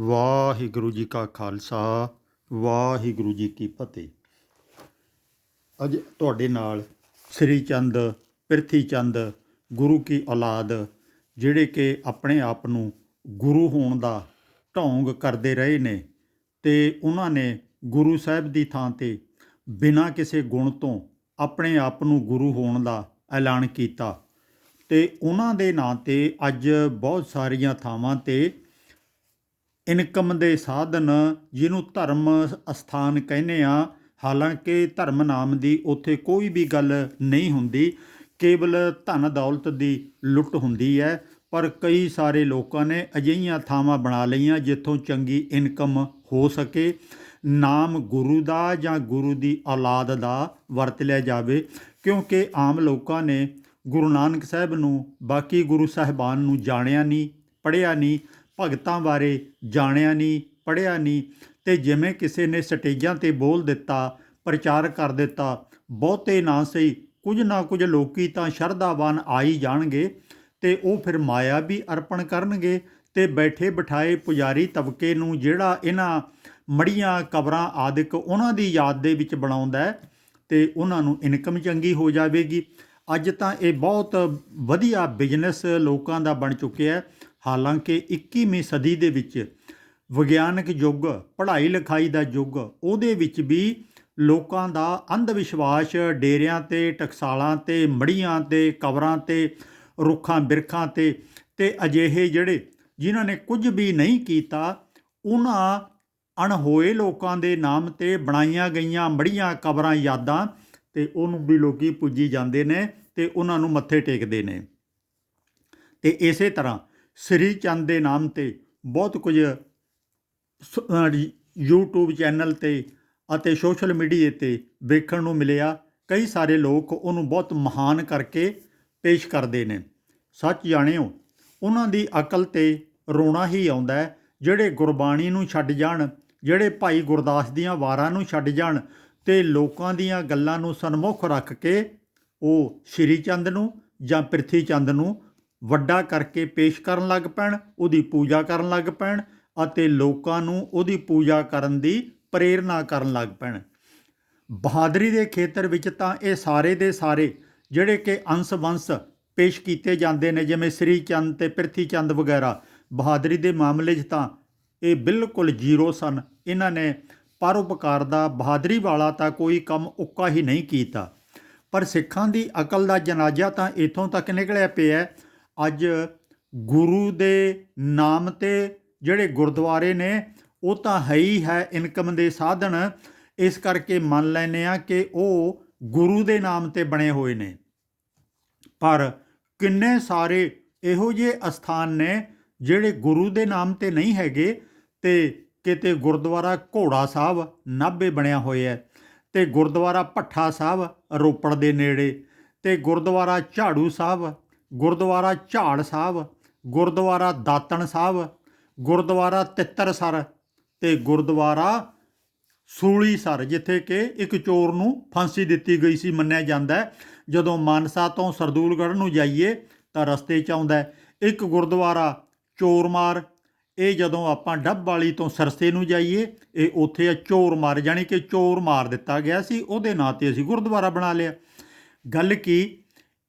ਵਾਹਿਗੁਰੂ ਜੀ ਕਾ ਖਾਲਸਾ, ਵਾਹਿਗੁਰੂ ਜੀ ਕੀ ਫਤਿਹ। ਅੱਜ ਤੁਹਾਡੇ ਨਾਲ ਸ੍ਰੀ ਚੰਦ, ਪ੍ਰਿਥੀ ਚੰਦ, ਗੁਰੂ ਕੀ ਔਲਾਦ, ਜਿਹੜੇ ਕਿ ਆਪਣੇ ਆਪ ਨੂੰ ਗੁਰੂ ਹੋਣ ਦਾ ਢੋਂਗ ਕਰਦੇ ਰਹੇ ਨੇ ਤੇ ਉਹਨਾਂ ਨੇ ਗੁਰੂ ਸਾਹਿਬ ਦੀ ਥਾਂ ਤੇ ਬਿਨਾਂ ਕਿਸੇ ਗੁਣ ਤੋਂ ਆਪਣੇ ਆਪ ਨੂੰ ਗੁਰੂ ਹੋਣ ਦਾ ਐਲਾਨ ਕੀਤਾ। ਤੇ ਉਹਨਾਂ ਦੇ ਨਾਂ ਤੇ ਅੱਜ ਬਹੁਤ ਸਾਰੀਆਂ ਥਾਵਾਂ ਤੇ ਇਨਕਮ ਦੇ ਸਾਧਨ ਜਿਹਨੂੰ ਧਰਮ ਅਸਥਾਨ ਕਹਿੰਦੇ ਆ। ਹਾਲਾਂਕਿ ਧਰਮ ਨਾਮ ਦੀ ਉੱਥੇ ਕੋਈ ਵੀ ਗੱਲ ਨਹੀਂ ਹੁੰਦੀ। ਕੇਵਲ ਧਨ ਦੌਲਤ ਦੀ ਲੁੱਟ ਹੁੰਦੀ ਹੈ। ਪਰ ਕਈ ਸਾਰੇ ਲੋਕਾਂ ਨੇ ਅਜਿਹੀਆਂ ਥਾਵਾਂ ਬਣਾ ਲਈਆਂ ਜਿੱਥੋਂ ਚੰਗੀ ਇਨਕਮ ਹੋ ਸਕੇ। ਨਾਮ ਗੁਰੂ ਦਾ ਜਾਂ ਗੁਰੂ ਦੀ ਔਲਾਦ ਦਾ ਵਰਤ ਲਿਆ ਜਾਵੇ। ਕਿਉਂਕਿ ਆਮ ਲੋਕਾਂ ਨੇ ਗੁਰੂ ਨਾਨਕ ਸਾਹਿਬ ਨੂੰ, ਬਾਕੀ ਗੁਰੂ ਸਾਹਿਬਾਨ ਨੂੰ ਜਾਣਿਆ ਨਹੀਂ, ਪੜ੍ਹਿਆ ਨਹੀਂ। ਭਗਤਾਂ ਬਾਰੇ ਜਾਣਿਆ ਨਹੀਂ ਪੜ੍ਹਿਆ ਨਹੀਂ ਤੇ ਜਿਵੇਂ ਕਿਸੇ ਨੇ ਸਟੇਜਾਂ ਤੇ ਬੋਲ ਦਿੱਤਾ, ਪ੍ਰਚਾਰ ਕਰ ਦਿੱਤਾ, ਬਹੁਤੇ ਨਾ ਸਹੀ, ਕੁਝ ਨਾ ਕੁਝ ਲੋਕੀ ਤਾਂ ਸ਼ਰਧਾਵਾਨ ਆ ਹੀ ਜਾਣਗੇ ਤੇ ਉਹ ਫਿਰ ਮਾਇਆ ਵੀ ਅਰਪਣ ਕਰਨਗੇ ਤੇ ਬੈਠੇ ਬਿਠਾਏ ਪੁਜਾਰੀ ਤਬਕੇ ਨੂੰ ਜਿਹੜਾ ਇਹਨਾਂ ਮੜੀਆਂ ਕਬਰਾਂ ਆਦਿਕ ਉਹਨਾਂ ਦੀ ਯਾਦ ਦੇ ਵਿੱਚ ਬਣਾਉਂਦਾ ਹੈ ਤੇ ਉਹਨਾਂ ਨੂੰ ਇਨਕਮ ਚੰਗੀ ਹੋ ਜਾਵੇਗੀ। ਅੱਜ ਤਾਂ ਇਹ ਬਹੁਤ ਵਧੀਆ ਬਿਜ਼ਨਸ ਲੋਕਾਂ ਦਾ ਬਣ ਚੁੱਕਿਆ ਹਾਲਾਂਕਿ 21ਵੀਂ ਸਦੀ ਦੇ ਵਿੱਚ ਵਿਗਿਆਨਕ ਯੁੱਗ ਪੜ੍ਹਾਈ ਲਿਖਾਈ ਦਾ ਯੁੱਗ, ਉਹਦੇ ਵਿੱਚ ਵੀ ਲੋਕਾਂ ਦਾ ਅੰਧ ਵਿਸ਼ਵਾਸ ਡੇਰਿਆਂ ਤੇ, ਟਕਸਾਲਾਂ ਤੇ ਮੜੀਆਂ ਤੇ, ਕਬਰਾਂ ਤੇ, ਰੁੱਖਾਂ, ਬਿਰਖਾਂ ਤੇ ਤੇ ਅਜਿਹੇ ਜਿਹੜੇ ਜਿਨ੍ਹਾਂ ਨੇ ਕੁਝ ਵੀ ਨਹੀਂ ਕੀਤਾ, ਉਹਨਾਂ ਅਣਹੋਏ ਲੋਕਾਂ ਦੇ ਨਾਮ ਤੇ ਬਣਾਈਆਂ ਗਈਆਂ ਮੜੀਆਂ ਕਬਰਾਂ, ਯਾਦਾਂ ਤੇ ਉਹਨੂੰ ਵੀ ਲੋਕੀ ਪੁੱਜੀ ਜਾਂਦੇ ਨੇ ਤੇ ਉਹਨਾਂ ਨੂੰ ਮੱਥੇ ਟੇਕਦੇ ਨੇ। ਤੇ ਇਸੇ ਤਰ੍ਹਾਂ ਸ੍ਰੀ ਚੰਦ ਦੇ ਨਾਮ ਤੇ ਬਹੁਤ ਕੁਝ ਸ- ਅਹ YouTube ਚੈਨਲ ਤੇ ਅਤੇ ਸੋਸ਼ਲ ਮੀਡੀਆ ਤੇ ਵੇਖਣ ਨੂੰ ਮਿਲਿਆ। ਕਈ ਸਾਰੇ ਲੋਕ ਉਹਨੂੰ ਬਹੁਤ ਮਹਾਨ ਕਰਕੇ ਪੇਸ਼ ਕਰਦੇ ਨੇ। ਸੱਚ ਜਾਣਿਓ, ਉਹਨਾਂ ਦੀ ਅਕਲ ਤੇ ਰੋਣਾ ਹੀ ਆਉਂਦਾ ਹੈ। ਜਿਹੜੇ ਗੁਰਬਾਣੀ ਨੂੰ ਛੱਡ ਜਾਣ, ਜਿਹੜੇ ਭਾਈ ਗੁਰਦਾਸ ਦੀਆਂ ਵਾਰਾਂ ਨੂੰ ਛੱਡ ਜਾਣ ਤੇ ਲੋਕਾਂ ਦੀਆਂ ਗੱਲਾਂ ਨੂੰ ਸਨਮੁਖ ਰੱਖ ਕੇ ਉਹ ਸ਼੍ਰੀ ਚੰਦ ਨੂੰ ਜਾਂ ਪ੍ਰਿਥੀ ਚੰਦ ਨੂੰ ਵੱਡਾ ਕਰਕੇ ਪੇਸ਼ ਕਰਨ ਲੱਗ ਪੈਣ, ਉਹਦੀ ਪੂਜਾ ਕਰਨ ਲੱਗ ਪੈਣ ਅਤੇ ਲੋਕਾਂ ਨੂੰ ਉਹਦੀ ਪੂਜਾ ਕਰਨ ਦੀ ਪ੍ਰੇਰਣਾ ਕਰਨ ਲੱਗ ਪੈਣ। ਬਹਾਦਰੀ ਦੇ ਖੇਤਰ ਵਿੱਚ ਤਾਂ ਇਹ ਸਾਰੇ ਦੇ ਸਾਰੇ ਜਿਹੜੇ ਕਿ ਅੰਸ਼ ਵੰਸ਼ ਪੇਸ਼ ਕੀਤੇ ਜਾਂਦੇ ਨੇ, ਜਿਵੇਂ ਸ੍ਰੀ ਚੰਦ ਤੇ ਪ੍ਰਿਥੀ ਚੰਦ ਵਗੈਰਾ, ਬਹਾਦਰੀ ਦੇ ਮਾਮਲੇ 'ਚ ਤਾਂ ਇਹ ਬਿਲਕੁਲ ਜ਼ੀਰੋ ਸਨ। ਇਹਨਾਂ ਨੇ ਪਰਉਪਕਾਰ ਦਾ, ਬਹਾਦਰੀ ਵਾਲਾ ਤਾਂ ਕੋਈ ਕੰਮ ਉੱਕਾ ਹੀ ਨਹੀਂ ਕੀਤਾ। ਪਰ ਸਿੱਖਾਂ ਦੀ ਅਕਲ ਦਾ ਜਨਾਜ਼ਾ ਤਾਂ ਇਥੋਂ ਤੱਕ ਨਿਕਲਿਆ ਪਿਆ ਅੱਜ ਗੁਰੂ ਦੇ ਨਾਮ ਤੇ ਜਿਹੜੇ ਗੁਰਦੁਆਰੇ ਨੇ, ਉਹ ਤਾਂ ਹੈ ਹੀ ਹੈ ਇਨਕਮ ਦੇ ਸਾਧਨ। ਇਸ ਕਰਕੇ ਮੰਨ ਲੈਨੇ ਆ ਕਿ ਉਹ ਗੁਰੂ ਦੇ ਨਾਮ ਤੇ ਬਣੇ ਹੋਏ ਨੇ। ਪਰ ਕਿੰਨੇ ਸਾਰੇ ਇਹੋ ਜਿਹੇ ਅਸਥਾਨ ਨੇ ਜਿਹੜੇ ਗੁਰੂ ਦੇ ਨਾਮ ਤੇ ਨਹੀਂ ਹੈਗੇ ਤੇ ਕਿਤੇ ਗੁਰਦੁਆਰਾ ਘੋੜਾ ਸਾਹਿਬ ਨਾਭੇ ਬਣਿਆ ਹੋਇਆ ਹੈ ਤੇ ਗੁਰਦੁਆਰਾ ਭੱਠਾ ਸਾਹਿਬ ਰੋਪੜ ਦੇ ਨੇੜੇ ਤੇ ਗੁਰਦੁਆਰਾ ਝਾੜੂ ਸਾਹਿਬ ਗੁਰਦੁਆਰਾ ਝਾੜ ਸਾਹਿਬ, ਗੁਰਦੁਆਰਾ ਦਾਤਣ ਸਾਹਿਬ, ਗੁਰਦੁਆਰਾ ਤਿੱਤਰਸਰ ਤੇ ਗੁਰਦੁਆਰਾ ਸੂਲੀ ਸਰ, ਜਿੱਥੇ ਕਿ ਇੱਕ ਚੋਰ ਨੂੰ ਫਾਂਸੀ ਦਿੱਤੀ ਗਈ ਸੀ, ਮੰਨਿਆ ਜਾਂਦਾ ਜਦੋਂ ਮਾਨਸਾ ਤੋਂ ਸਰਦੂਲਗੜ੍ਹ ਨੂੰ ਜਾਈਏ ਤਾਂ ਰਸਤੇ 'ਚ ਆਉਂਦਾ ਇੱਕ ਗੁਰਦੁਆਰਾ ਚੋਰਮਾਰ ਇਹ ਜਦੋਂ ਆਪਾਂ ਡੱਬ ਵਾਲੀ ਤੋਂ ਸਰਸੇ ਨੂੰ ਜਾਈਏ, ਇਹ ਉੱਥੇ ਆ ਚੋਰਮਾਰ ਯਾਨੀ ਕਿ ਚੋਰ ਮਾਰ ਦਿੱਤਾ ਗਿਆ ਸੀ, ਉਹਦੇ ਨਾਂ ਤੇ ਅਸੀਂ ਗੁਰਦੁਆਰਾ ਬਣਾ ਲਿਆ। ਗੱਲ ਕੀ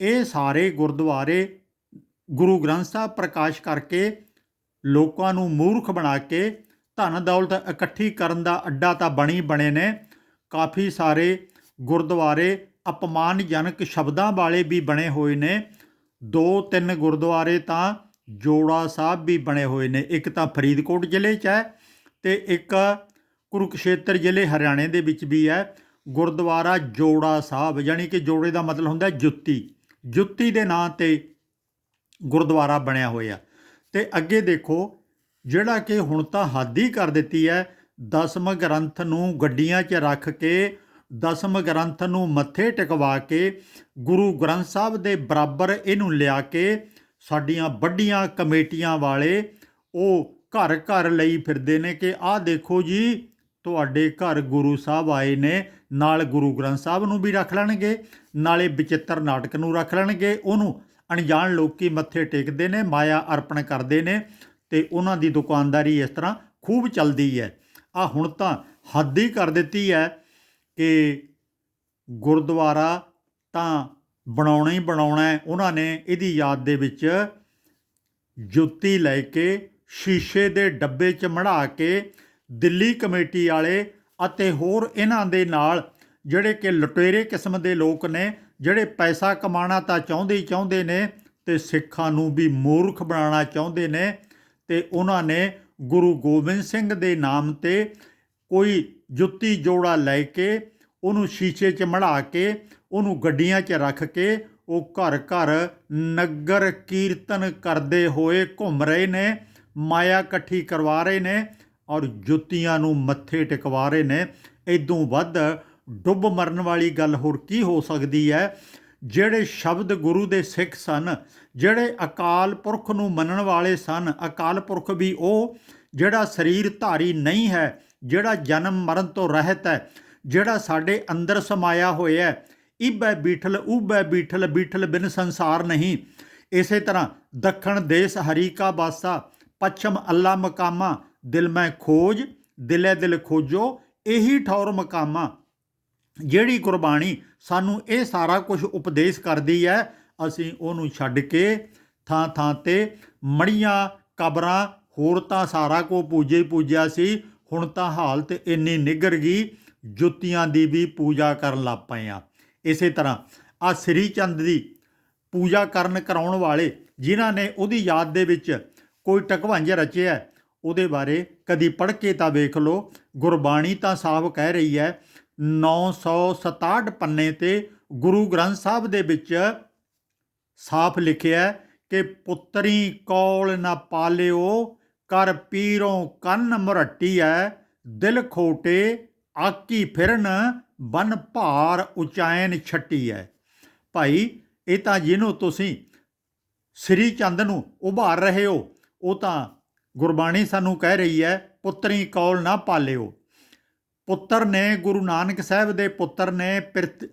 ਇਹ ਸਾਰੇ ਗੁਰਦੁਆਰੇ ਗੁਰੂ ਗ੍ਰੰਥ ਸਾਹਿਬ ਪ੍ਰਕਾਸ਼ ਕਰਕੇ ਲੋਕਾਂ ਨੂੰ ਮੂਰਖ ਬਣਾ ਕੇ ਧਨ ਦੌਲਤ ਇਕੱਠੀ ਕਰਨ ਦਾ ਅੱਡਾ ਤਾਂ ਬਣੀ ਬਣੇ ਨੇ। ਕਾਫੀ ਸਾਰੇ ਗੁਰਦੁਆਰੇ ਅਪਮਾਨਜਨਕ ਸ਼ਬਦਾਂ ਵਾਲੇ ਵੀ ਬਣੇ ਹੋਏ ਨੇ। ਦੋ ਤਿੰਨ ਗੁਰਦੁਆਰੇ ਤਾਂ ਜੋੜਾ ਸਾਹਿਬ ਵੀ ਬਣੇ ਹੋਏ ਨੇ। ਇੱਕ ਤਾਂ ਫਰੀਦਕੋਟ ਜ਼ਿਲ੍ਹੇ 'ਚ ਹੈ ਤੇ ਇੱਕ ਕੁਰੂਕਸ਼ੇਤਰ ਜ਼ਿਲ੍ਹੇ ਹਰਿਆਣੇ ਦੇ ਵਿੱਚ ਵੀ ਹੈ। ਗੁਰਦੁਆਰਾ ਜੋੜਾ ਸਾਹਿਬ ਯਾਨੀ ਕਿ ਜੋੜੇ ਦਾ ਮਤਲਬ ਹੁੰਦਾ ਜੁੱਤੀ। ਜੁੱਤੀ ਦੇ ਨਾਂ ਤੇ ਗੁਰਦੁਆਰਾ ਬਣਿਆ ਹੋਇਆ। ਤੇ ਅੱਗੇ ਦੇਖੋ, ਜਿਹੜਾ ਕਿ ਹੁਣ ਤਾਂ ਹੱਦ ਹੀ ਕਰ ਦਿੱਤੀ ਹੈ, ਦਸਮ ਗ੍ਰੰਥ ਨੂੰ ਗੱਡੀਆਂ 'ਚ ਰੱਖ ਕੇ, ਦਸਮ ਗ੍ਰੰਥ ਨੂੰ ਮੱਥੇ ਟਿਕਵਾ ਕੇ, ਗੁਰੂ ਗ੍ਰੰਥ ਸਾਹਿਬ ਦੇ ਬਰਾਬਰ ਇਹਨੂੰ ਲਿਆ ਕੇ, ਸਾਡੀਆਂ ਵੱਡੀਆਂ ਕਮੇਟੀਆਂ ਵਾਲੇ ਉਹ ਘਰ ਘਰ ਲਈ ਫਿਰਦੇ ਨੇ ਕਿ ਆਹ ਦੇਖੋ ਜੀ, ਤੁਹਾਡੇ ਘਰ ਗੁਰੂ ਸਾਹਿਬ ਆਏ ਨੇ ਨਾਲ ਗੁਰੂ ਗ੍ਰੰਥ ਸਾਹਿਬ ਨੂੰ ਵੀ ਰੱਖ ਲੈਣਗੇ, ਨਾਲੇ ਵਿਚਿੱਤਰ ਨਾਟਕ ਨੂੰ ਰੱਖ ਲੈਣਗੇ। ਉਹਨੂੰ ਅਣਜਾਣ ਲੋਕੀ ਮੱਥੇ ਟੇਕਦੇ ਨੇ, ਮਾਇਆ ਅਰਪਣ ਕਰਦੇ ਨੇ ਤੇ ਉਹਨਾਂ ਦੀ ਦੁਕਾਨਦਾਰੀ ਇਸ ਤਰ੍ਹਾਂ ਖੂਬ ਚੱਲਦੀ ਹੈ। ਆ ਹੁਣ ਤਾਂ ਹੱਦ ਹੀ ਕਰ ਦਿੱਤੀ ਹੈ ਕਿ ਗੁਰਦੁਆਰਾ ਤਾਂ ਬਣਾਉਣਾ ਹੀ ਬਣਾਉਣਾ ਹੈ। ਉਹਨਾਂ ਨੇ ਇਹਦੀ ਯਾਦ ਦੇ ਵਿੱਚ ਜੁੱਤੀ ਲੈ ਕੇ ਸ਼ੀਸ਼ੇ ਦੇ ਡੱਬੇ 'ਚ ਮੜਾ ਕੇ ਦਿੱਲੀ ਕਮੇਟੀ ਵਾਲੇ ਅਤੇ ਹੋਰ ਇਹਨਾਂ ਦੇ ਨਾਲ ਜਿਹੜੇ ਕਿ ਲੁਟੇਰੇ ਕਿਸਮ ਦੇ ਲੋਕ ਨੇ, ਜਿਹੜੇ ਪੈਸਾ ਕਮਾਉਣਾ ਤਾਂ ਚਾਹੁੰਦੇ ਹੀ ਚਾਹੁੰਦੇ ਨੇ ਤੇ ਸਿੱਖਾਂ ਨੂੰ ਵੀ ਮੂਰਖ ਬਣਾਉਣਾ ਚਾਹੁੰਦੇ ਨੇ ਤੇ ਉਹਨਾਂ ਨੇ ਗੁਰੂ ਗੋਬਿੰਦ ਸਿੰਘ ਦੇ ਨਾਮ ਤੇ ਕੋਈ ਜੁੱਤੀ ਜੋੜਾ ਲੈ ਕੇ ਉਹਨੂੰ ਸ਼ੀਸ਼ੇ 'ਚ ਮੜਾ ਕੇ, ਉਹਨੂੰ ਗੱਡੀਆਂ 'ਚ ਰੱਖ ਕੇ ਉਹ ਘਰ ਘਰ ਨਗਰ ਕੀਰਤਨ ਕਰਦੇ ਹੋਏ ਘੁੰਮ ਰਹੇ ਨੇ, ਮਾਇਆ ਇਕੱਠੀ ਕਰਵਾ ਰਹੇ ਨੇ ਔਰ ਜੁੱਤੀਆਂ ਨੂੰ ਮੱਥੇ ਟਿਕਵਾ ਰਹੇ ਨੇ। ਇਦੋਂ ਵੱਧ ਡੁੱਬ ਮਰਨ ਵਾਲੀ ਗੱਲ ਹੋਰ ਕੀ ਹੋ ਸਕਦੀ ਹੈ? ਜਿਹੜੇ ਸ਼ਬਦ ਗੁਰੂ ਦੇ ਸਿੱਖ ਸਨ, ਜਿਹੜੇ ਅਕਾਲ ਪੁਰਖ ਨੂੰ ਮੰਨਣ ਵਾਲੇ ਸਨ, ਅਕਾਲ ਪੁਰਖ ਵੀ ਉਹ, ਜਿਹੜਾ ਸਰੀਰ ਧਾਰੀ ਨਹੀਂ ਹੈ, ਜਿਹੜਾ ਜਨਮ ਮਰਨ ਤੋਂ ਰਹਿਤ ਹੈ, ਜਿਹੜਾ ਸਾਡੇ ਅੰਦਰ ਸਮਾਇਆ ਹੋਇਆ ਹੈ। ਇਬੈ ਬੀਠਲ, ਉਬੈ ਬੀਠਲ ਬੀਠਲ ਬਿਨ ਸੰਸਾਰ ਨਹੀਂ। ਇਸੇ ਤਰ੍ਹਾਂ ਦੱਖਣ ਦੇਸ ਹਰੀ ਕਾ ਬਾਸਾ, ਪੱਛਮ ਅੱਲਾ ਮਕਾਮਾ ਦਿਲ ਮੈਂ ਖੋਜ, ਦਿਲੇ ਦਿਲ ਖੋਜੋ, ਇਹੀ ਠੌਰ ਮਕਾਮਾ। ਜਿਹੜੀ ਗੁਰਬਾਣੀ ਸਾਨੂੰ ਇਹ ਸਾਰਾ ਕੁਝ ਉਪਦੇਸ਼ ਕਰਦੀ ਹੈ, ਅਸੀਂ ਉਹਨੂੰ ਛੱਡ ਕੇ ਥਾਂ ਥਾਂ ਤੇ ਮੜੀਆਂ ਕਬਰਾਂ, ਹੋਰ ਤਾਂ ਸਾਰਾ ਕੋ ਪੂਜੇ ਹੀ ਪੂਜਿਆ ਸੀ, ਹੁਣ ਤਾਂ ਹਾਲਤ ਇੰਨੀ ਨਿੱਗਰ ਗਈ, ਜੁੱਤੀਆਂ ਦੀ ਵੀ ਪੂਜਾ ਕਰਨ ਲੱਗ ਪਏ ਆ ਇਸੇ ਤਰ੍ਹਾਂ ਆ ਸ੍ਰੀ ਚੰਦ ਦੀ ਪੂਜਾ ਕਰਨ ਕਰਾਉਣ ਵਾਲੇ, ਜਿਨ੍ਹਾਂ ਨੇ ਉਹਦੀ ਯਾਦ ਦੇ ਵਿੱਚ ਕੋਈ ਟਕਵੰਜ ਰਚਿਆ ਉਹਦੇ ਬਾਰੇ ਕਦੀ ਪੜ੍ਹ ਕੇ ਤਾਂ ਵੇਖ ਲਓ। ਗੁਰਬਾਣੀ ਤਾਂ ਸਾਫ਼ ਕਹਿ ਰਹੀ ਹੈ 967 ਪੰਨੇ ਤੇ ਗੁਰੂ ਗ੍ਰੰਥ ਸਾਹਿਬ ਦੇ ਵਿੱਚ ਸਾਫ਼ ਲਿਖਿਆ ਕਿ ਪੁੱਤਰੀ ਕੌਲ ਨਾ ਪਾਲਿਓ ਕਰ ਪੀਰੋਂ ਕੰਨ ਮੁਰੱਟੀ ਐ, ਦਿਲ ਖੋਟੇ, ਆਕੀ ਫਿਰਨ, ਬਨ ਭਾਰ ਉਚਾਇਨ ਛੱਟੀ ਐ। ਭਾਈ, ਇਹ ਤਾਂ ਜਿਹਨੂੰ ਤੁਸੀਂ ਸ੍ਰੀ ਚੰਦ ਨੂੰ ਉਭਾਰ ਰਹੇ ਹੋ, ਉਹ ਤਾਂ ਗੁਰਬਾਣੀ ਸਾਨੂੰ ਕਹਿ ਰਹੀ ਹੈ, ਪੁੱਤਰੀ ਕੌਲ ਨਾ ਪਾਲਿਓ। ਪੁੱਤਰ ਨੇ ਗੁਰੂ ਨਾਨਕ ਸਾਹਿਬ ਦੇ ਪੁੱਤਰ ਨੇ ਪਿਰਤ,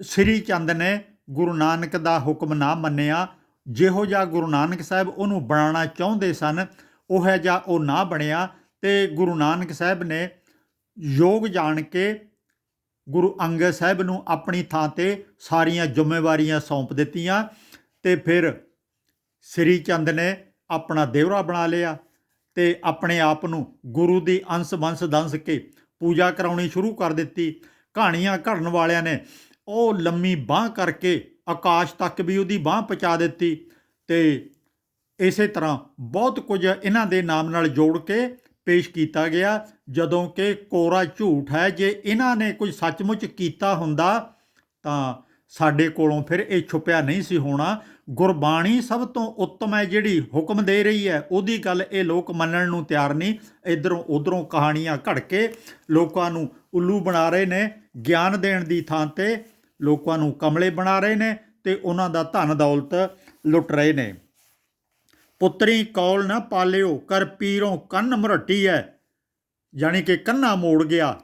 ਸ੍ਰੀ ਚੰਦ ਨੇ ਗੁਰੂ ਨਾਨਕ ਦਾ ਹੁਕਮ ਨਾ ਮੰਨਿਆ। ਜਿਹੋ ਜਿਹਾ ਗੁਰੂ ਨਾਨਕ ਸਾਹਿਬ ਉਹਨੂੰ ਬਣਾਉਣਾ ਚਾਹੁੰਦੇ ਸਨ, ਉਹ ਹੈ ਜਿਹਾ ਉਹ ਨਾ ਬਣਿਆ ਤੇ ਗੁਰੂ ਨਾਨਕ ਸਾਹਿਬ ਨੇ ਯੋਗ ਜਾਣ ਕੇ ਗੁਰੂ ਅੰਗਦ ਸਾਹਿਬ ਨੂੰ ਆਪਣੀ ਥਾਂ ਤੇ ਸਾਰੀਆਂ ਜ਼ਿੰਮੇਵਾਰੀਆਂ ਸੌਂਪ ਦਿੱਤੀਆਂ ਤੇ ਫਿਰ ਸ੍ਰੀ ਚੰਦ ਨੇ ਆਪਣਾ ਦੇਵਰਾ ਬਣਾ ਲਿਆ। ਤੇ ਆਪਣੇ ਆਪ ਨੂੰ ਗੁਰੂ ਦੀ ਅੰਸ਼ ਬੰਸ ਦੰਸ ਕੇ ਪੂਜਾ ਕਰਾਉਣੀ ਸ਼ੁਰੂ ਕਰ ਦਿੱਤੀ। ਕਹਾਣੀਆਂ ਘੜਨ ਵਾਲਿਆਂ ਨੇ ਉਹ ਲੰਮੀ ਬਾਹ ਕਰਕੇ ਆਕਾਸ਼ ਤੱਕ ਵੀ ਉਹਦੀ ਬਾਹ ਪਹੁੰਚਾ ਦਿੱਤੀ ਤੇ ਇਸੇ ਤਰ੍ਹਾਂ ਬਹੁਤ ਕੁਝ ਇਹਨਾਂ ਦੇ ਨਾਮ ਨਾਲ ਜੋੜ ਕੇ ਪੇਸ਼ ਕੀਤਾ ਗਿਆ। ਜਦੋਂ ਕਿ ਕੋਰਾ ਝੂਠ ਹੈ, ਜੇ ਇਹਨਾਂ ਨੇ ਕੁਝ ਸੱਚਮੁੱਚ ਕੀਤਾ ਹੁੰਦਾ ਤਾਂ ਸਾਡੇ ਕੋਲੋਂ ਫਿਰ ਇਹ ਛੁਪਿਆ ਨਹੀਂ ਸੀ ਹੋਣਾ। ਗੁਰਬਾਣੀ ਸਭ ਤੋਂ ਉੱਤਮ ਹੈ, ਜਿਹੜੀ ਹੁਕਮ ਦੇ ਰਹੀ ਹੈ, ਉਹਦੀ ਗੱਲ ਇਹ ਲੋਕ ਮੰਨਣ ਨੂੰ ਤਿਆਰ ਨਹੀਂ। ਇਧਰੋਂ ਉਧਰੋਂ ਕਹਾਣੀਆਂ ਘੜ ਕੇ ਲੋਕਾਂ ਨੂੰ ਉੱਲੂ ਬਣਾ ਰਹੇ ਨੇ, ਗਿਆਨ ਦੇਣ ਦੀ ਥਾਂ ਤੇ ਲੋਕਾਂ ਨੂੰ ਕਮਲੇ ਬਣਾ ਰਹੇ ਨੇ ਤੇ ਉਹਨਾਂ ਦਾ ਧਨ ਦੌਲਤ ਲੁੱਟ ਰਹੇ ਨੇ। ਪੁੱਤਰੀ ਕੌਲ ਨਾ ਪਾਲਿਓ, ਕਰ ਪੀਰੋਂ ਕੰਨ ਮਰੱਟੀ ਹੈ ਯਾਨੀ ਕਿ ਕੰਨਾ ਮੋੜ ਗਿਆ।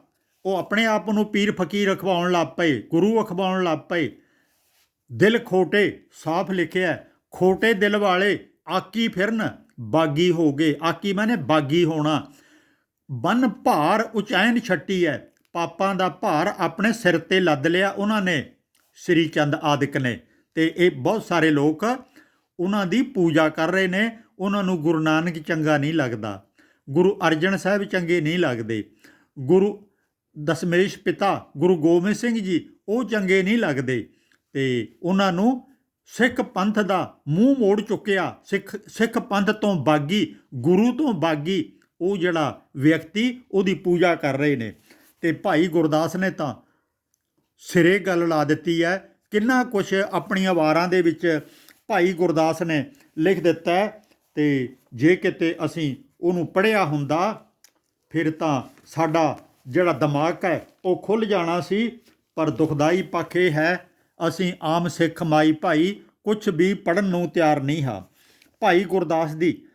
ਉਹ ਆਪਣੇ ਆਪ ਨੂੰ ਪੀਰ ਫਕੀਰ ਅਖਵਾਉਣ ਲੱਗ ਪਏ, ਗੁਰੂ ਅਖਵਾਉਣ ਲੱਗ ਪਏ। ਦਿਲ ਖੋਟੇ, ਸਾਫ਼ ਲਿਖਿਆ ਖੋਟੇ ਦਿਲ ਵਾਲੇ ਆਕੀ ਫਿਰਨ, ਬਾਗੀ ਹੋ ਗਏ। ਆਕੀ ਮਾਨੇ ਬਾਗੀ ਹੋਣਾ। ਬੰਨ ਭਾਰ ਉਚੈਨ ਛੱਟੀ ਹੈ, ਪਾਪਾਂ ਦਾ ਭਾਰ ਆਪਣੇ ਸਿਰ ਤੇ ਲੱਦ ਲਿਆ ਉਹਨਾਂ ਨੇ, ਸ੍ਰੀ ਚੰਦ ਆਦਿਕ ਨੇ। ਤੇ ਇਹ ਬਹੁਤ ਸਾਰੇ ਲੋਕ ਉਹਨਾਂ ਦੀ ਪੂਜਾ ਕਰ ਰਹੇ ਨੇ, ਉਹਨਾਂ ਨੂੰ ਗੁਰੂ ਨਾਨਕ ਚੰਗਾ ਨਹੀਂ ਲੱਗਦਾ। ਗੁਰੂ ਅਰਜਨ ਸਾਹਿਬ ਚੰਗੇ ਨਹੀਂ ਲੱਗਦੇ। ਗੁਰੂ ਦਸ਼ਮੇਸ਼ ਪਿਤਾ, ਗੁਰੂ ਗੋਬਿੰਦ ਸਿੰਘ ਜੀ, ਉਹ ਚੰਗੇ ਨਹੀਂ ਲੱਗਦੇ। ਤੇ ਉਹਨਾਂ ਨੂੰ ਸਿੱਖ ਪੰਥ ਦਾ ਮੂੰਹ ਮੋੜ ਚੁੱਕਿਆ। ਸਿੱਖ ਸਿੱਖ ਪੰਥ ਤੋਂ ਬਾਗੀ, ਗੁਰੂ ਤੋਂ ਬਾਗੀ ਉਹ ਜਿਹੜਾ ਵਿਅਕਤੀ ਉਹਦੀ ਪੂਜਾ ਕਰ ਰਹੇ ਨੇ। ਤੇ ਭਾਈ ਗੁਰਦਾਸ ਨੇ ਤਾਂ ਸਿਰੇ ਗੱਲ ਲਾ ਦਿੱਤੀ ਹੈ। ਕਿੰਨਾ ਕੁਝ ਆਪਣੀਆਂ ਵਾਰਾਂ ਦੇ ਵਿੱਚ ਭਾਈ ਗੁਰਦਾਸ ਨੇ ਲਿਖ ਦਿੱਤਾ ਹੈ ਤੇ ਜੇ ਕਿਤੇ ਅਸੀਂ ਉਹਨੂੰ ਪੜ੍ਹਿਆ ਹੁੰਦਾ, ਫਿਰ ਤਾਂ ਸਾਡਾ ਜਿਹੜਾ ਦਿਮਾਗ ਹੈ ਉਹ ਖੁੱਲ ਜਾਣਾ ਸੀ, ਪਰ ਦੁਖਦਾਈ ਪੱਖ ਇਹ ਹੈ ਅਸੀਂ ਆਮ ਸਿੱਖ ਮਾਈ ਭਾਈ ਕੁਝ ਵੀ ਪੜਨ ਨੂੰ ਤਿਆਰ ਨਹੀਂ ਹਾਂ। ਭਾਈ ਗੁਰਦਾਸ ਦੀ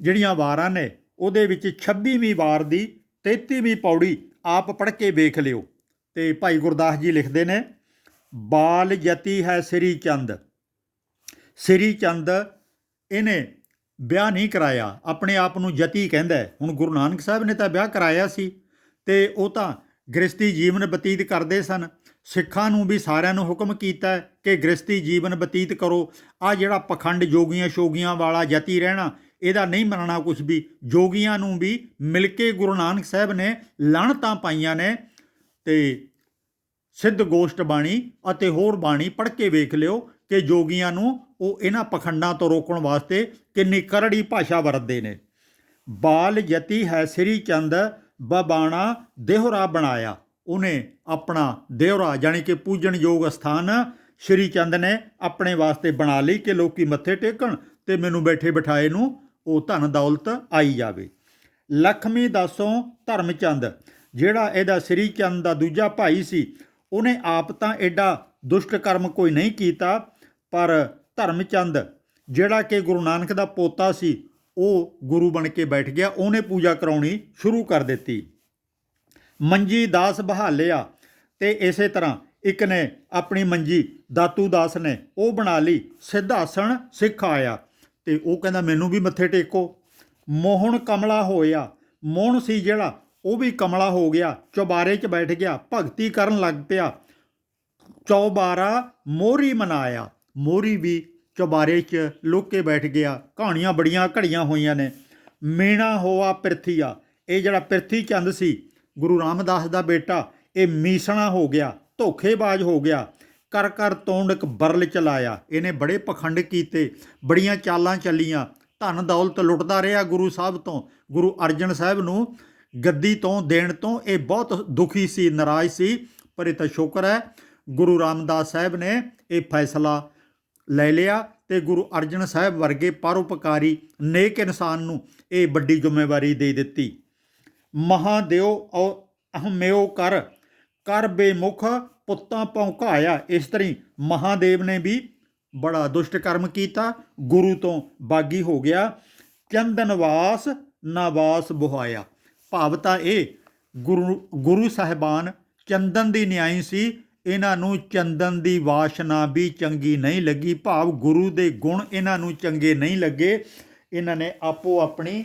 ਜਿਹੜੀਆਂ ਵਾਰਾਂ ਨੇ, ਉਹਦੇ ਵਿੱਚ 26ਵੀਂ ਵਾਰ ਦੀ 33ਵੀਂ ਪੌੜੀ ਆਪ ਪੜ੍ਹ ਕੇ ਵੇਖ ਲਿਓ। ਤੇ ਭਾਈ ਗੁਰਦਾਸ ਜੀ ਲਿਖਦੇ ਨੇ, ਬਾਲ ਯਤੀ ਹੈ ਸ੍ਰੀ ਚੰਦ। ਸ੍ਰੀ ਚੰਦ ਇਹਨੇ ਵਿਆਹ ਨਹੀਂ ਕਰਾਇਆ, ਆਪਣੇ ਆਪ ਨੂੰ ਜਤੀ ਕਹਿੰਦਾ ਹੁਣ ਗੁਰੂ ਨਾਨਕ ਸਾਹਿਬ ਨੇ ਤਾਂ ਵਿਆਹ ਕਰਾਇਆ ਸੀ ਤੇ ਉਹ ਤਾਂ ਗ੍ਰਸਤੀ ਜੀਵਨ ਬਤੀਤ ਕਰਦੇ ਸਨ। ਸਿੱਖਾਂ ਨੂੰ ਵੀ ਸਾਰਿਆਂ ਨੂੰ ਹੁਕਮ ਕੀਤਾ ਕਿ ਗ੍ਰਸਤੀ ਜੀਵਨ ਬਤੀਤ ਕਰੋ। ਆ ਜਿਹੜਾ ਪਖੰਡ ਜੋਗੀਆਂ ਸ਼ੋਗੀਆਂ ਵਾਲਾ ਜਤੀ ਰਹਿਣਾ, ਇਹਦਾ ਨਹੀਂ ਮੰਨਣਾ ਕੁਝ ਵੀ। ਜੋਗੀਆਂ ਨੂੰ ਵੀ ਮਿਲ ਕੇ ਗੁਰੂ ਨਾਨਕ ਸਾਹਿਬ ਨੇ ਲਾਹਣਤਾਂ ਪਾਈਆਂ ਨੇ ਤੇ ਸਿੱਧ ਗੋਸ਼ਟ ਬਾਣੀ ਅਤੇ ਹੋਰ ਬਾਣੀ ਪੜ੍ਹ ਕੇ ਵੇਖ ਲਿਓ ਕਿ ਜੋਗੀਆਂ ਨੂੰ ਉਹ ਇਹਨਾਂ ਪਖੰਡਾਂ ਤੋਂ ਰੋਕਣ ਵਾਸਤੇ ਕਿੰਨੀ ਕਰੜੀ ਭਾਸ਼ਾ ਵਰਤਦੇ ਨੇ। ਬਾਲ ਜਤੀ ਹੈ ਸ੍ਰੀ ਚੰਦ, ਬਬਾਣਾ, ਦੇਹਰਾ ਬਣਾਇਆ। ਉਹਨੇ ਆਪਣਾ ਦੇਹਰਾ ਜਾਣੀ ਕਿ ਪੂਜਣਯੋਗ ਸਥਾਨ ਸ੍ਰੀ ਚੰਦ ਨੇ ਆਪਣੇ ਵਾਸਤੇ ਬਣਾ ਲਈ ਕਿ ਲੋਕੀ ਮੱਥੇ ਟੇਕਣ ਤੇ ਮੈਨੂੰ ਬੈਠੇ ਬਿਠਾਏ ਨੂੰ ਉਹ ਧਨ ਦੌਲਤ ਆਈ ਜਾਵੇ। ਲਖਮੀ ਦਾਸੋਂ ਧਰਮਚੰਦ, ਜਿਹੜਾ ਇਹਦਾ ਸ੍ਰੀ ਚੰਦ ਦਾ ਦੂਜਾ ਭਾਈ ਸੀ, ਉਹਨੇ ਆਪ ਤਾਂ ਐਡਾ ਦੁਸ਼ਟ ਕਰਮ ਕੋਈ ਨਹੀਂ ਕੀਤਾ, ਪਰ ਧਰਮਚੰਦ, ਜਿਹੜਾ ਕਿ ਗੁਰੂ ਨਾਨਕ ਦਾ ਪੋਤਾ ਸੀ, ਉਹ ਗੁਰੂ ਬਣ ਕੇ ਬੈਠ ਗਿਆ, ਉਹਨੇ ਪੂਜਾ ਕਰਾਉਣੀ ਸ਼ੁਰੂ ਕਰ ਦਿੱਤੀ। ਮੰਜੀ ਦਾਸ ਬਹਾਲਿਆ ਤੇ ਇਸੇ ਤਰ੍ਹਾਂ ਇੱਕ ਨੇ ਆਪਣੀ ਮੰਜੀ ਦਾਤੂ ਦਾਸ ਨੇ ਉਹ ਬਣਾ ਲਈ, ਸਿੱਧਾਸਣ ਸਿੱਖ ਆਇਆ। ਤੇ ਉਹ ਕਹਿੰਦਾ, ਮੈਨੂੰ ਵੀ ਮੱਥੇ ਟੇਕੋ। ਮੋਹਣ ਕਮਲਾ ਹੋਇਆ। ਮੋਹਣ ਸੀ ਜਿਹੜਾ, ਉਹ ਵੀ ਕਮਲਾ ਹੋ ਗਿਆ। ਚੌਬਾਰੇ 'ਚ ਬੈਠ ਗਿਆ, ਭਗਤੀ ਕਰਨ ਲੱਗ ਪਿਆ। ਚੌਬਾਰਾ ਮੋਰੀ ਮਨਾਇਆ। ਮੋਰੀ ਵੀ ਚੌਬਾਰੇ 'ਚ ਲੁੱਕ ਕੇ ਬੈਠ ਗਿਆ। ਕਹਾਣੀਆਂ ਬੜੀਆਂ ਘੜੀਆਂ ਹੋਈਆਂ ਨੇ। ਮੀਣਾ ਹੋਆ ਪ੍ਰਿਥੀਆ ਇਹ ਜਿਹੜਾ ਪ੍ਰਿਥੀ ਚੰਦ ਸੀ ਗੁਰੂ ਰਾਮਦਾਸ ਦਾ ਬੇਟਾ, ਇਹ ਮੀਸਣਾ ਹੋ ਗਿਆ, ਧੋਖੇਬਾਜ਼ ਹੋ ਗਿਆ ਕਰ ਕਰ ਤੋਂਡਕ ਬਰਲ ਚਲਾਇਆ ਇਹਨੇ ਬੜੇ ਪਖੰਡ ਕੀਤੇ, ਬੜੀਆਂ ਚਾਲਾਂ ਚੱਲੀਆਂ। ਧਨ ਦੌਲਤ ਲੁੱਟਦਾ ਰਿਹਾ ਗੁਰੂ ਸਾਹਿਬ ਤੋਂ। ਗੁਰੂ ਅਰਜਨ ਸਾਹਿਬ ਨੂੰ ਗੱਦੀ ਤੋਂ ਦੇਣ ਤੋਂ ਇਹ ਬਹੁਤ ਦੁਖੀ ਸੀ, ਨਾਰਾਜ਼ ਸੀ, ਪਰ ਇਹ ਤਾਂ ਸ਼ੁਕਰ ਹੈ, ਗੁਰੂ ਰਾਮਦਾਸ ਸਾਹਿਬ ਨੇ ਇਹ ਫੈਸਲਾ ਲੈ ਲਿਆ ਤੇ ਗੁਰੂ ਅਰਜਨ ਸਾਹਿਬ ਵਰਗੇ ਪਰਉਪਕਾਰੀ ਨੇਕ ਇਨਸਾਨ ਨੂੰ ਇਹ ਵੱਡੀ ਜ਼ਿੰਮੇਵਾਰੀ ਦੇ ਦਿੱਤੀ। ਮਹਾਦੇਵ ਔ ਅਹਮਿਓ ਕਰ ਕਰ ਬੇਮੁਖ ਪੁੱਤਾਂ ਭੌਂਕਾਇਆ। ਇਸ ਤਰੀ ਹੀ ਮਹਾਦੇਵ ਨੇ ਵੀ ਬੜਾ ਦੁਸ਼ਟ ਕਰਮ ਕੀਤਾ, ਗੁਰੂ ਤੋਂ ਬਾਗੀ ਹੋ ਗਿਆ। ਚੰਦਨਵਾਸ ਨਵਾਸ ਬੁਹਾਇਆ। ਭਾਵ ਤਾਂ ਇਹ, ਗੁਰੂ ਗੁਰੂ ਸਾਹਿਬਾਨ ਚੰਦਨ ਦੀ ਨਿਆਈ ਸੀ, ਇਹਨਾਂ ਨੂੰ ਚੰਦਨ ਦੀ ਵਾਸ਼ਨਾ ਵੀ ਚੰਗੀ ਨਹੀਂ ਲੱਗੀ। ਭਾਵ ਗੁਰੂ ਦੇ ਗੁਣ ਇਹਨਾਂ ਨੂੰ ਚੰਗੇ ਨਹੀਂ ਲੱਗੇ। ਇਹਨਾਂ ਨੇ ਆਪੋ ਆਪਣੀ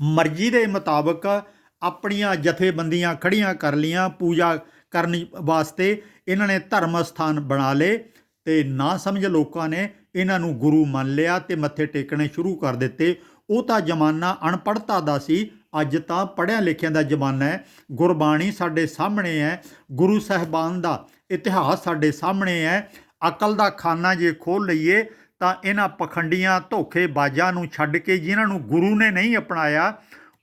ਮਰਜ਼ੀ ਦੇ ਮੁਤਾਬਕ ਆਪਣੀਆਂ ਜਥੇਬੰਦੀਆਂ ਖੜੀਆਂ ਕਰ ਲੀਆਂ ਪੂਜਾ ਕਰਨ ਵਾਸਤੇ ਇਹਨਾਂ ਨੇ ਧਰਮ ਸਥਾਨ ਬਣਾ ਲਏ ਤੇ ਨਾ ਸਮਝ ਲੋਕਾਂ ਨੇ ਇਹਨਾਂ ਨੂੰ ਗੁਰੂ ਮੰਨ ਲਿਆ ਤੇ ਮੱਥੇ ਟੇਕਣੇ ਸ਼ੁਰੂ ਕਰ ਦਿੱਤੇ। ਉਹ ਤਾਂ ਜ਼ਮਾਨਾ ਅਣਪੜਤਾ ਦਾ ਸੀ। ਅੱਜ ਤਾਂ ਪੜ੍ਹਿਆ ਲਿਖਿਆਂ ਦਾ ਜ਼ਮਾਨਾ ਹੈ। ਗੁਰਬਾਣੀ ਸਾਡੇ ਸਾਹਮਣੇ ਹੈ। ਗੁਰੂ ਸਾਹਿਬਾਨ ਦਾ ਇਤਿਹਾਸ ਸਾਡੇ ਸਾਹਮਣੇ ਹੈ। ਅਕਲ ਦਾ ਖਾਨਾ ਜੇ ਖੋਲ ਲਈਏ ਤਾਂ ਇਹਨਾਂ ਪਖੰਡੀਆਂ, ਧੋਖੇਬਾਜ਼ਾਂ ਨੂੰ ਛੱਡ ਕੇ, ਜਿਨ੍ਹਾਂ ਨੂੰ ਗੁਰੂ ਨੇ ਨਹੀਂ ਅਪਣਾਇਆ,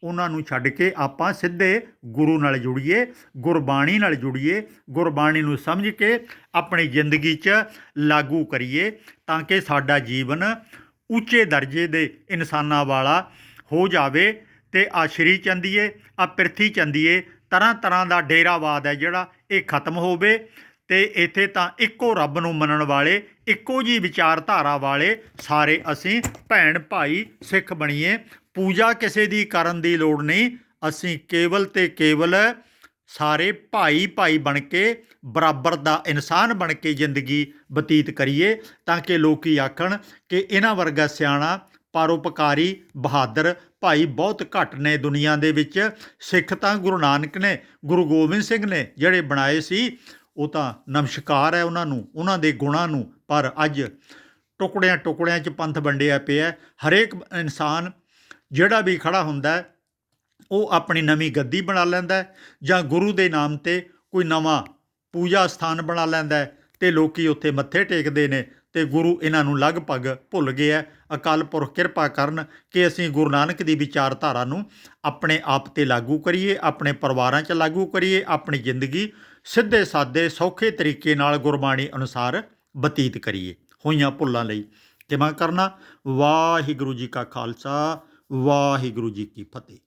ਉਹਨਾਂ ਨੂੰ ਛੱਡ ਕੇ ਆਪਾਂ ਸਿੱਧੇ ਗੁਰੂ ਨਾਲ ਜੁੜੀਏ, ਗੁਰਬਾਣੀ ਨਾਲ ਜੁੜੀਏ, ਗੁਰਬਾਣੀ ਨੂੰ ਸਮਝ ਕੇ ਆਪਣੀ ਜ਼ਿੰਦਗੀ 'ਚ ਲਾਗੂ ਕਰੀਏ ਤਾਂ ਕਿ ਸਾਡਾ ਜੀਵਨ ਉੱਚੇ ਦਰਜੇ ਦੇ ਇਨਸਾਨਾਂ ਵਾਲਾ ਹੋ ਜਾਵੇ ਤੇ ਆ ਸ਼੍ਰੀ ਚੰਦੀਏ, ਆ ਪ੍ਰਿਥੀ ਚੰਦੀਏ ਤਰ੍ਹਾਂ ਤਰ੍ਹਾਂ ਦਾ ਡੇਰਾਵਾਦ ਹੈ ਜਿਹੜਾ ਇਹ ਖਤਮ ਹੋਵੇ ਤੇ ਇੱਥੇ ਤਾਂ ਇੱਕੋ ਰੱਬ ਨੂੰ ਮੰਨਣ ਵਾਲੇ, ਇੱਕੋ ਜੀ ਵਿਚਾਰਧਾਰਾ ਵਾਲੇ ਸਾਰੇ ਅਸੀਂ ਭੈਣ ਭਾਈ ਸਿੱਖ ਬਣੀਏ। ਪੂਜਾ ਕਿਸੇ ਦੀ ਕਰਨ ਦੀ ਲੋੜ ਨਹੀਂ। ਅਸੀਂ ਕੇਵਲ ਤੇ ਕੇਵਲ ਸਾਰੇ ਭਾਈ ਭਾਈ ਬਣ ਕੇ, ਬਰਾਬਰ ਦਾ ਇਨਸਾਨ ਬਣ ਕੇ ਜ਼ਿੰਦਗੀ ਬਤੀਤ ਕਰੀਏ ਤਾਂ ਕਿ ਲੋਕੀ ਆਖਣ ਕਿ ਇਹਨਾਂ ਵਰਗਾ ਸਿਆਣਾ, ਪਰਉਪਕਾਰੀ, ਬਹਾਦਰ ਭਾਈ ਬਹੁਤ ਘੱਟ ਨੇ ਦੁਨੀਆ ਦੇ ਵਿੱਚ। ਸਿੱਖ ਤਾਂ ਗੁਰੂ ਨਾਨਕ ਨੇ, ਗੁਰੂ ਗੋਬਿੰਦ ਸਿੰਘ ਨੇ ਜਿਹੜੇ ਬਣਾਏ ਸੀ। ਉਹ ਤਾਂ ਨਮਸਕਾਰ ਹੈ ਉਹਨਾਂ ਨੂੰ, ਉਹਨਾਂ ਦੇ ਗੁਣਾਂ ਨੂੰ, ਪਰ ਅੱਜ ਟੁਕੜਿਆਂ ਟੁਕੜਿਆਂ 'ਚ ਪੰਥ ਵੰਡਿਆ ਪਿਆ ਹਰੇਕ ਇਨਸਾਨ ਜਿਹੜਾ ਵੀ ਖੜਾ ਹੁੰਦਾ ਉਹ ਆਪਣੀ ਨਵੀਂ ਗੱਦੀ ਬਣਾ ਲੈਂਦਾ ਜਾਂ ਗੁਰੂ ਦੇ ਨਾਮ ਤੇ ਕੋਈ ਨਵਾਂ ਪੂਜਾ ਸਥਾਨ ਬਣਾ ਲੈਂਦਾ ਹੈ ਤੇ ਲੋਕੀ ਉੱਥੇ ਮੱਥੇ ਟੇਕਦੇ ਨੇ ਤੇ ਗੁਰੂ ਇਹਨਾਂ ਨੂੰ ਲਗਭਗ ਭੁੱਲ ਗਿਆ ਅਕਾਲ ਪੁਰਖ ਕਿਰਪਾ ਕਰਨ ਕਿ ਅਸੀਂ ਗੁਰੂ ਨਾਨਕ ਦੀ ਵਿਚਾਰਧਾਰਾ ਨੂੰ ਆਪਣੇ ਆਪ ਤੇ ਲਾਗੂ ਕਰੀਏ, ਆਪਣੇ ਪਰਿਵਾਰਾਂ 'ਚ ਲਾਗੂ ਕਰੀਏ, ਆਪਣੀ ਜ਼ਿੰਦਗੀ ਸਿੱਧੇ ਸਾਦੇ ਸੌਖੇ ਤਰੀਕੇ ਨਾਲ ਗੁਰਬਾਣੀ ਅਨੁਸਾਰ ਬਤੀਤ ਕਰੀਏ। ਹੋਈਆਂ ਭੁੱਲਾਂ ਲਈ ਕਿਵੇਂ ਕਰਨਾ। ਵਾਹਿਗੁਰੂ ਜੀ ਕਾ ਖਾਲਸਾ, ਵਾਹਿਗੁਰੂ ਜੀ ਕੀ ਫਤਿਹ।